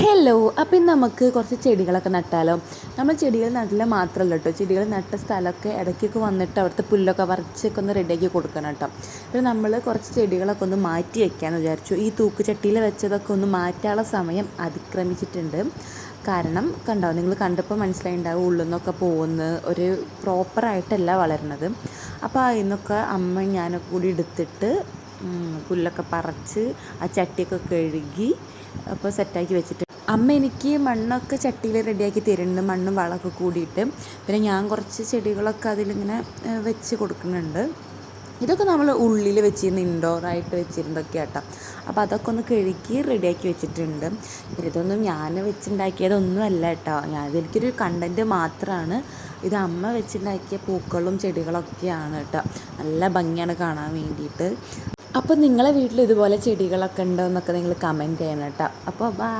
Hello അപ്പം ഇന്ന് നമുക്ക് കുറച്ച് ചെടികളൊക്കെ നട്ടാലോ? നമ്മൾ ചെടികൾ നട്ടില്ല മാത്രമല്ല കേട്ടോ. ചെടികൾ നട്ട സ്ഥലമൊക്കെ ഇടയ്ക്കൊക്കെ വന്നിട്ട് അവിടുത്തെ പുല്ലൊക്കെ വറച്ചൊക്കെ ഒന്ന് റെഡിയാക്കി കൊടുക്കണം കേട്ടോ. പിന്നെ നമ്മൾ കുറച്ച് ചെടികളൊക്കെ ഒന്ന് മാറ്റി വയ്ക്കാമെന്ന് വിചാരിച്ചു. ഈ തൂക്ക് ചട്ടിയിൽ വെച്ചതൊക്കെ ഒന്ന് മാറ്റാനുള്ള സമയം അതിക്രമിച്ചിട്ടുണ്ട്. കാരണം കണ്ടോ നിങ്ങൾ കണ്ടപ്പോൾ മനസ്സിലായിണ്ടാവും ഉള്ളിൽ നിന്നൊക്കെ പോകുന്ന ഒരു പ്രോപ്പറായിട്ടല്ല വളരുന്നത്. അപ്പോൾ അതിന്നൊക്കെ അമ്മ ഞാനൊക്കെ കൂടി എടുത്തിട്ട് പുല്ലൊക്കെ പറിച്ച് ആ ചട്ടിയൊക്കെ കഴുകി അപ്പോൾ സെറ്റാക്കി വെച്ചിട്ട് അമ്മ എനിക്ക് മണ്ണൊക്കെ ചട്ടിയിൽ റെഡിയാക്കി തരുന്നുണ്ട്. മണ്ണും വളമൊക്കെ കൂടിയിട്ട്. പിന്നെ ഞാൻ കുറച്ച് ചെടികളൊക്കെ അതിലിങ്ങനെ വെച്ച് കൊടുക്കുന്നുണ്ട്. ഇതൊക്കെ നമ്മൾ ഉള്ളിൽ വെച്ചിരുന്ന ഇൻഡോറായിട്ട് വെച്ചിരുന്നതൊക്കെ കേട്ടോ അപ്പോൾ അതൊക്കെ ഒന്ന് കഴുകി റെഡിയാക്കി വെച്ചിട്ടുണ്ട്. ഇതൊന്നും ഞാൻ വെച്ചുണ്ടാക്കിയതൊന്നും അല്ല കേട്ടോ. ഞാൻ ഇതെനിക്കൊരു കണ്ടന്റ് മാത്രമാണ് ഇത് അമ്മ വെച്ചുണ്ടാക്കിയ പൂക്കളും ചെടികളൊക്കെയാണ് കേട്ടോ. നല്ല ഭംഗിയാണ് കാണാൻ വേണ്ടിയിട്ട്. അപ്പോൾ നിങ്ങളെ വീട്ടിൽ ഇതുപോലെ ചെടികളൊക്കെ ഉണ്ടോ എന്നൊക്കെ നിങ്ങൾ കമന്റ് ചെയ്യണം കേട്ടോ. അപ്പോൾ ബൈ